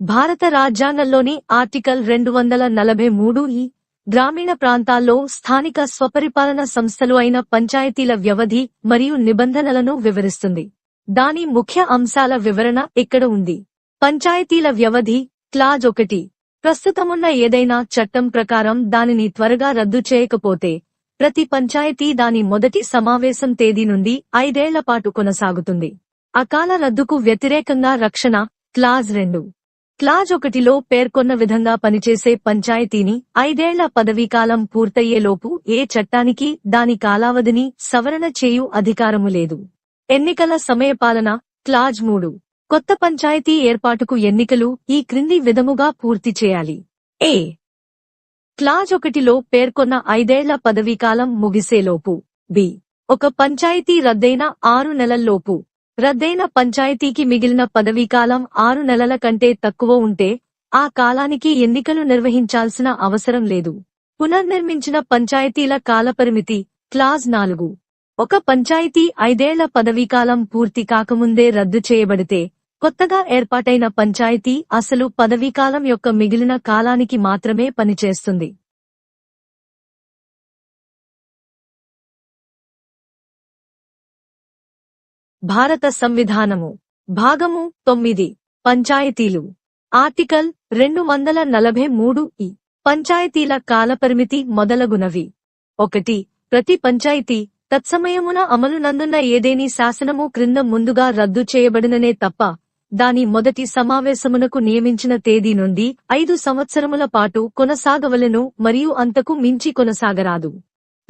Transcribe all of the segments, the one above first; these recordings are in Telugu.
భారత రాజ్యాంగంలోని ఆర్టికల్ రెండు వందల నలభై మూడు ఈ గ్రామీణ ప్రాంతాల్లో స్థానిక స్వపరిపాలన సంస్థలు అయిన పంచాయతీల వ్యవధి మరియు నిబంధనలను వివరిస్తుంది. దాని ముఖ్య అంశాల వివరణ ఇక్కడ ఉంది? పంచాయతీల వ్యవధి క్లాజ్ ఒకటి. ప్రస్తుతమున్న ఏదైనా చట్టం ప్రకారం దానిని త్వరగా రద్దు చేయకపోతే ప్రతి పంచాయతీ దాని మొదటి సమావేశం తేదీ నుండి ఐదేళ్ళ పాటు కొనసాగుతుంది. అకాల రద్దుకు వ్యతిరేకంగా రక్షణ క్లాజ్ రెండు. క్లాజ్ ఒకటిలో పేర్కొన్న విధంగా పనిచేసే పంచాయతీని ఐదేళ్ళ పదవీకాలం పూర్తయ్యేలోపు ఏ చట్టానికి దాని కాలావధిని సవరణ చేయు అధికారము లేదు. ఎన్నికల సమయపాలన క్లాజ్ మూడు. కొత్త పంచాయతీ ఏర్పాటుకు ఎన్నికలు ఈ క్రింది విధముగా పూర్తి చేయాలి. ఏ. క్లాజ్ ఒకటిలో పేర్కొన్న ఐదేళ్ళ పదవీకాలం ముగిసేలోపు. బి. ఒక పంచాయతీ రద్దైన ఆరు నెలల్లోపు. రద్దైన పంచాయతీకి మిగిలిన పదవీకాలం ఆరు నెలల కంటే తక్కువ ఉంటే ఆ కాలానికి ఎన్నికలు నిర్వహించాల్సిన అవసరం లేదు. పునర్నిర్మించిన పంచాయతీల కాలపరిమితి క్లాజ్ నాలుగు. ఒక పంచాయతీ ఐదేళ్ళ పదవీకాలం పూర్తి కాకముందే రద్దు చేయబడితే కొత్తగా ఏర్పాటైన పంచాయతీ అసలు పదవీకాలం యొక్క మిగిలిన కాలానికి మాత్రమే పనిచేస్తుంది. భారత సంవిధానము. భాగము తొమ్మిది. పంచాయతీలు. ఆర్టికల్ రెండు వందల నలభై మూడు ఇ పంచాయతీల కాలపరిమితి మొదలగునవి. ఒకటి. ప్రతి పంచాయతీ తత్సమయమున అమలునందున్న ఏదేని శాసనము క్రింద ముందుగా రద్దు చేయబడిననే తప్ప దాని మొదటి సమావేశమునకు నియమించిన తేదీ నుండి ఐదు సంవత్సరముల పాటు కొనసాగవలెను మరియు అంతకు మించి కొనసాగరాదు.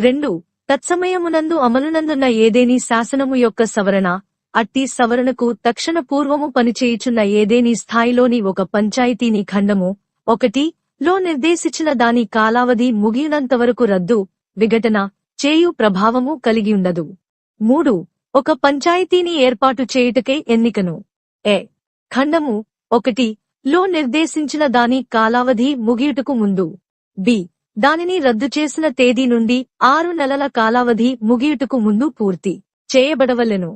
రెండు. తత్సమయమునందు అమలునందున్న ఏదేని శాసనము యొక్క సవరణ అట్టి సవరణకు తక్షణ పూర్వము పనిచేయుచున్న ఏదేని స్థాయిలోని ఒక పంచాయతీని ఖండము ఒకటి లో నిర్దేశించిన దాని కాలావధి ముగియనంతవరకు రద్దు విఘటన చేయు ప్రభావము కలిగియుండదు. మూడు ఒక పంచాయతీని ఏర్పాటు చేయుటకై ఎన్నికను. ఏ ఖండము ఒకటి లో నిర్దేశించిన దాని కాలావధి ముగియుటకు ముందు. బి. దానిని రద్దు చేసిన తేదీ నుండి ఆరు నెలల కాలావధి ముగియుటకు ముందు పూర్తి చేయబడవలెను.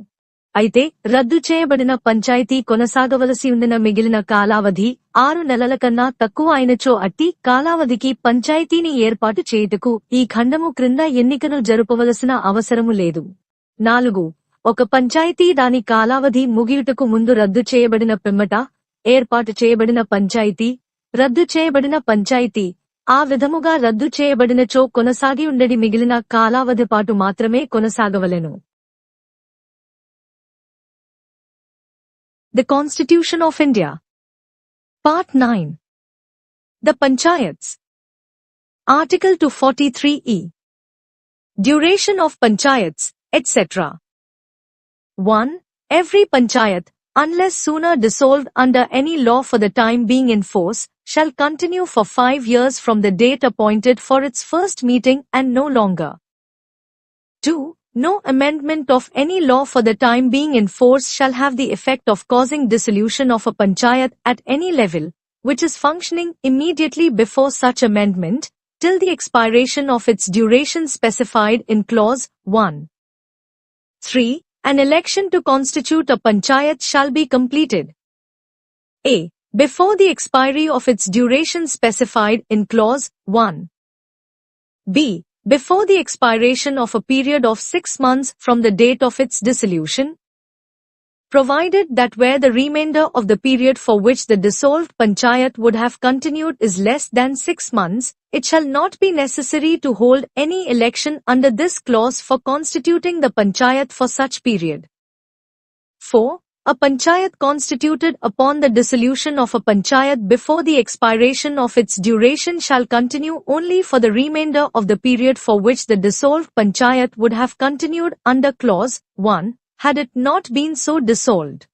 అయితే రద్దు చేయబడిన పంచాయతీ కొనసాగవలసి ఉండిన మిగిలిన కాలావధి ఆరు నెలల కన్నా తక్కువ అయినచో అట్టి కాలావధికి పంచాయతీని ఏర్పాటు చేయుటకు ఈ ఖండము క్రింద ఎన్నికను జరుపవలసిన అవసరము లేదు. నాలుగు. ఒక పంచాయతీ దాని కాలావధి ముగియుటకు ముందు రద్దు చేయబడిన పిమ్మట ఏర్పాటు చేయబడిన పంచాయతీ రద్దు చేయబడిన పంచాయతీ ఆ విధముగా రద్దు చేయబడినచో కొనసాగి ఉండడి మిగిలిన కాలావధి పాటు మాత్రమే కొనసాగవలెను The Constitution of India. Part 9. The Panchayats. Article 243e. Duration of Panchayats, etc. 1. Every Panchayat, unless sooner dissolved under any law for the time being in force, shall continue for five years from the date appointed for its first meeting and no longer. 2. No amendment of any law for the time being in force shall have the effect of causing dissolution of a panchayat at any level, which is functioning immediately before such amendment, till the expiration of its duration specified in clause 1. 3. An election to constitute a panchayat shall be completed. A. Before the expiry of its duration specified in clause 1. B before the expiration of a period of six months from the date of its dissolution, provided that where the remainder of the period for which the dissolved panchayat would have continued is less than six months, it shall not be necessary to hold any election under this clause for constituting the panchayat for such period. 4. A panchayat constituted upon the dissolution of a panchayat before the expiration of its duration shall continue only for the remainder of the period for which the dissolved panchayat would have continued under clause 1, had it not been so dissolved.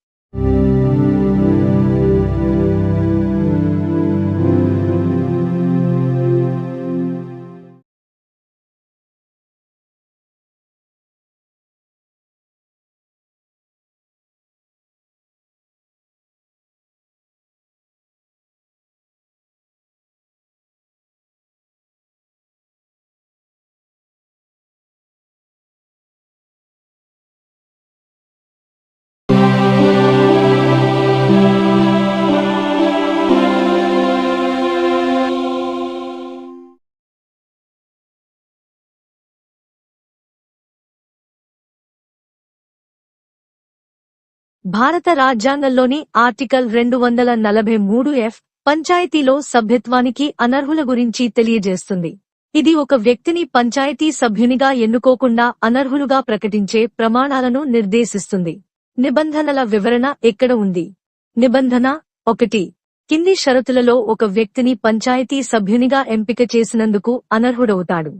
భారత రాజ్యాంగంలోని ఆర్టికల్ రెండు వందల నలభై మూడు ఎఫ్ పంచాయతీలో సభ్యత్వానికి అనర్హుల గురించి తెలియజేస్తుంది. ఇది ఒక వ్యక్తిని పంచాయతీ సభ్యునిగా ఎన్నుకోకుండా అనర్హులుగా ప్రకటించే ప్రమాణాలను నిర్దేశిస్తుంది. నిబంధనల వివరణ ఎక్కడ ఉంది? నిబంధన ఒకటి. కింది షరతులలో ఒక వ్యక్తిని పంచాయతీ సభ్యునిగా ఎంపిక చేసినందుకు అనర్హుడవుతాడు.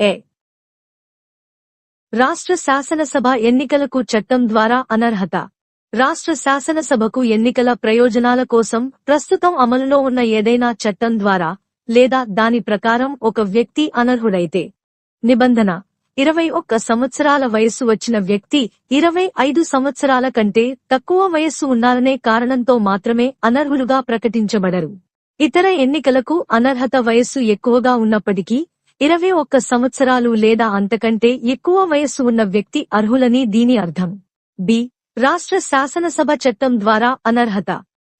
ఏ రాష్ట్ర శాసనసభ ఎన్నికలకు చట్టం ద్వారా అనర్హత. రాష్ట్ర శాసనసభకు ఎన్నికల ప్రయోజనాల కోసం ప్రస్తుతం అమలులో ఉన్న ఏదైనా చట్టం ద్వారా లేదా దాని ప్రకారం ఒక వ్యక్తి అనర్హుడైతే. నిబంధన ఇరవై ఒక్క సంవత్సరాల వయస్సు వచ్చిన వ్యక్తి ఇరవై ఐదు సంవత్సరాల కంటే తక్కువ వయస్సు ఉన్నారనే కారణంతో మాత్రమే అనర్హులుగా ప్రకటించబడరు. ఇతర ఎన్నికలకు అనర్హత వయస్సు ఎక్కువగా ఉన్నప్పటికీ ఇరవై ఒక్క సంవత్సరాలు లేదా అంతకంటే ఎక్కువ వయస్సు ఉన్న వ్యక్తి అర్హులని దీని అర్థం. బి. రాష్ట్ర శాసనసభ చట్టం ద్వారా అనర్హత.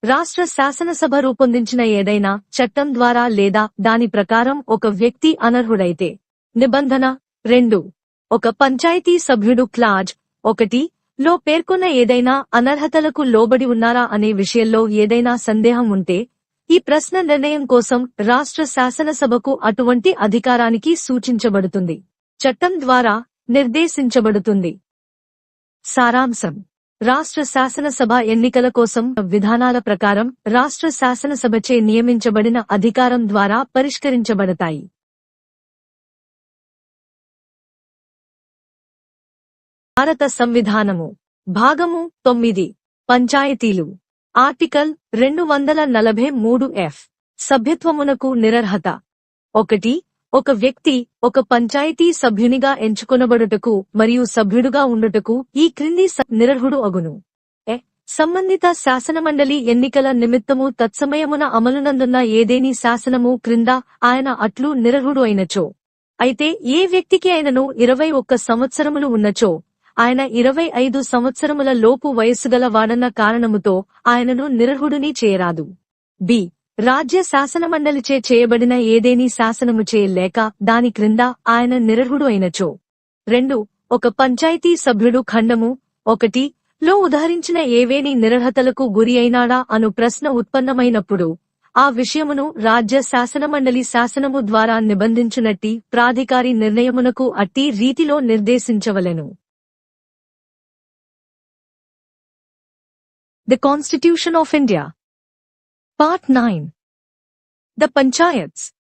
రాష్ట్ర శాసనసభ రూపొందించిన ఏదైనా చట్టం ద్వారా లేదా దాని ప్రకారం ఒక వ్యక్తి అనర్హుడైతే. నిబంధన రెండు. ఒక పంచాయతీ సభ్యుడు క్లాజ్. ఒకటి లో పేర్కొన్న ఏదైనా అనర్హతలకు లోబడి ఉన్నారా అనే విషయంలో ఏదైనా సందేహం ఉంటే ఈ ప్రశ్న నిర్ణయం కోసం రాష్ట్ర శాసనసభకు అటువంటి అధికారానికి సూచించబడుతుంది. చట్టం ద్వారా నిర్దేశించబడుతుంది. సారాంశం. రాష్ట్ర శాసనసభ ఎన్నికల కోసం విధానాల ప్రకారం రాష్ట్ర శాసనసభచే నియమించబడిన అధికారం ద్వారా పరిష్కరించబడతాయి. భారత సంవిధానము. భాగము తొమ్మిది. పంచాయతీలు. ఆర్టికల్ రెండు వందల నలభై మూడు ఎఫ్. సభ్యత్వమునకు నిరర్హత. ఒకటి. ఒక వ్యక్తి ఒక పంచాయతీ సభ్యునిగా ఎంచుకొనబడుటకు మరియు సభ్యుడుగా ఉండుటకు ఈ క్రింది నిరర్హుడు అగును. ఎ. సంబంధిత శాసనమండలి ఎన్నికల నిమిత్తము తత్సమయమున అమలునందున్న ఏదేని శాసనము క్రింద ఆయన అట్లు నిరర్హుడు అయినచో. అయితే ఏ వ్యక్తికి అయినను ఇరవై ఒక్క సంవత్సరములు ఉన్నచో ఆయన ఇరవై ఐదు సంవత్సరముల లోపు వయస్సుగల వాడన్న కారణముతో ఆయనను నిరర్హుడిని చేయరాదు. బి. రాజ్య శాసనమండలిచే చేయబడిన ఏదేని శాసనముచే లేక దాని క్రింద ఆయన నిరర్హుడు అయినచో. రెండు. ఒక పంచాయతీ సభ్యుడు ఖండము. ఒకటి. లో ఉదహరించిన ఏవేని నిరర్హతలకు గురి అయినాడా అను ప్రశ్న ఉత్పన్నమైనప్పుడు ఆ విషయమును రాజ్య శాసనమండలి శాసనము ద్వారా నిబంధించునట్టి ప్రాధికారి నిర్ణయమునకు అట్టి రీతిలో నిర్దేశించవలెను. The Constitution of India. Part 9. The Panchayats.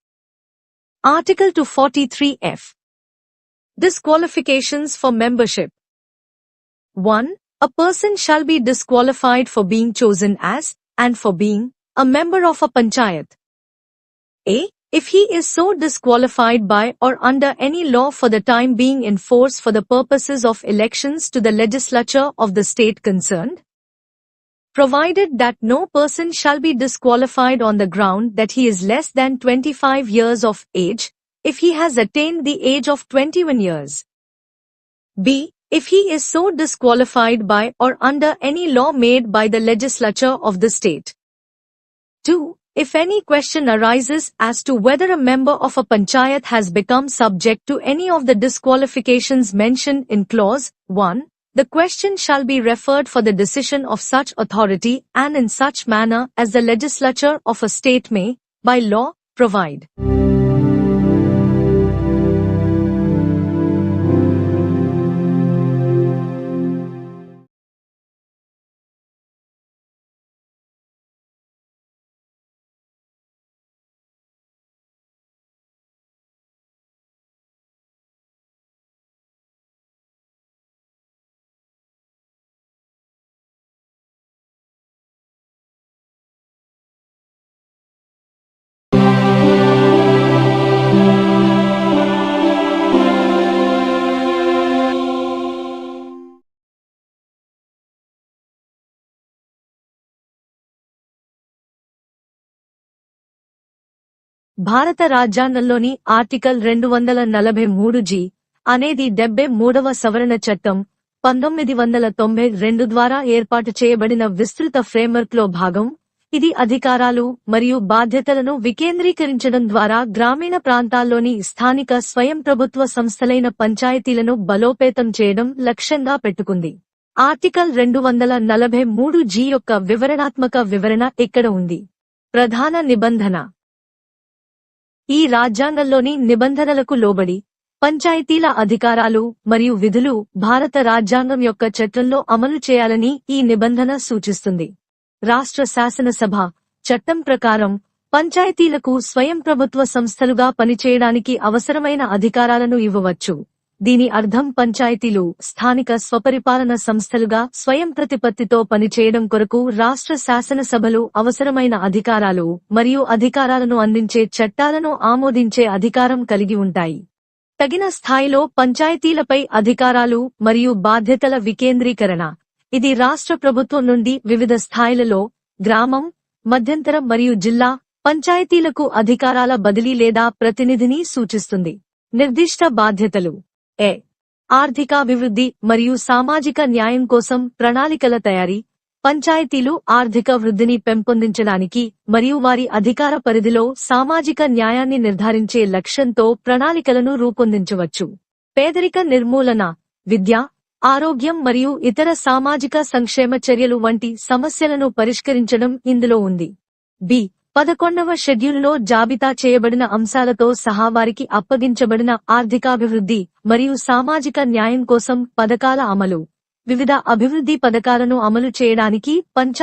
Article 243F. Disqualifications for membership. 1. A person shall be disqualified for being chosen as, and for being, a member of a panchayat. A. If he is so disqualified by or under any law for the time being in force for the purposes of elections to the legislature of the state concerned, provided that no person shall be disqualified on the ground that he is less than 25 years of age, if he has attained the age of 21 years. B. If he is so disqualified by or under any law made by the legislature of the state. 2. If any question arises as to whether a member of a panchayat has become subject to any of the disqualifications mentioned in clause 1, the question shall be referred for the decision of such authority and in such manner as the legislature of a state may, by law, provide. భారత రాజ్యాంగంలోని ఆర్టికల్ రెండు వందల నలభై మూడు జి అనేది డెబ్బై మూడవ సవరణ చట్టం పంతొమ్మిది వందల తొంభై రెండు ద్వారా ఏర్పాటు చేయబడిన విస్తృత ఫ్రేమ్వర్క్లో భాగం. ఇది అధికారాలు మరియు బాధ్యతలను వికేంద్రీకరించడం ద్వారా గ్రామీణ ప్రాంతాల్లోని స్థానిక స్వయం ప్రభుత్వ సంస్థలైన పంచాయతీలను బలోపేతం చేయడం లక్ష్యంగా పెట్టుకుంది. ఆర్టికల్ రెండు వందల నలభై మూడు జీ యొక్క వివరణాత్మక వివరణ ఇక్కడ ఉంది? ప్రధాన నిబంధన ఈ రాజ్యాంగంలోని నిబంధనలకు లోబడి పంచాయతీల అధికారాలు మరియు విధులు భారత రాజ్యాంగం యొక్క చట్టంలో అమలు చేయాలని ఈ నిబంధన సూచిస్తుంది. రాష్ట్ర శాసనసభ చట్టం ప్రకారం పంచాయతీలకు స్వయం ప్రభుత్వ సంస్థలుగా పనిచేయడానికి అవసరమైన అధికారాలను ఇవ్వవచ్చు. దీని అర్థం పంచాయతీలు స్థానిక స్వపరిపాలన సంస్థలుగా స్వయం ప్రతిపత్తితో పనిచేయడం కొరకు రాష్ట్ర శాసనసభలు అవసరమైన అధికారాలు మరియు అధికారాలను అందించే చట్టాలను ఆమోదించే అధికారం కలిగి ఉంటాయి. తగిన స్థాయిలో పంచాయతీలపై అధికారాలు మరియు బాధ్యతల వికేంద్రీకరణ. ఇది రాష్ట్ర ప్రభుత్వం నుండి వివిధ స్థాయిలలో గ్రామం మధ్యంతర మరియు జిల్లా పంచాయతీలకు అధికారాల బదిలీ లేదా ప్రతినిధిని సూచిస్తుంది. నిర్దిష్ట బాధ్యతలు. ఏ. ఆర్థికాభివృద్ధి మరియు సామాజిక న్యాయం కోసం ప్రణాళికల తయారీ పంచాయతీలు ఆర్థిక వృద్ధిని పెంపొందించడానికి మరియు వారి అధికార పరిధిలో సామాజిక న్యాయాన్ని నిర్ధారించే లక్ష్యంతో ప్రణాళికలను రూపొందించవచ్చు. పేదరిక నిర్మూలన విద్య ఆరోగ్యం మరియు ఇతర సామాజిక సంక్షేమ చర్యలు వంటి సమస్యలను పరిష్కరించడం ఇందులో ఉంది. బి. పదకొండవ షెడ్యూల్లో జాబితా చేయబడిన అంశాలతో సహా వారికి అప్పగించబడిన ఆర్థికాభివృద్ధి మరియు సామాజిక న్యాయం కోసం పథకాల అమలు. వివిధ అభివృద్ధి పథకాలను అమలు చేయడానికి పంచా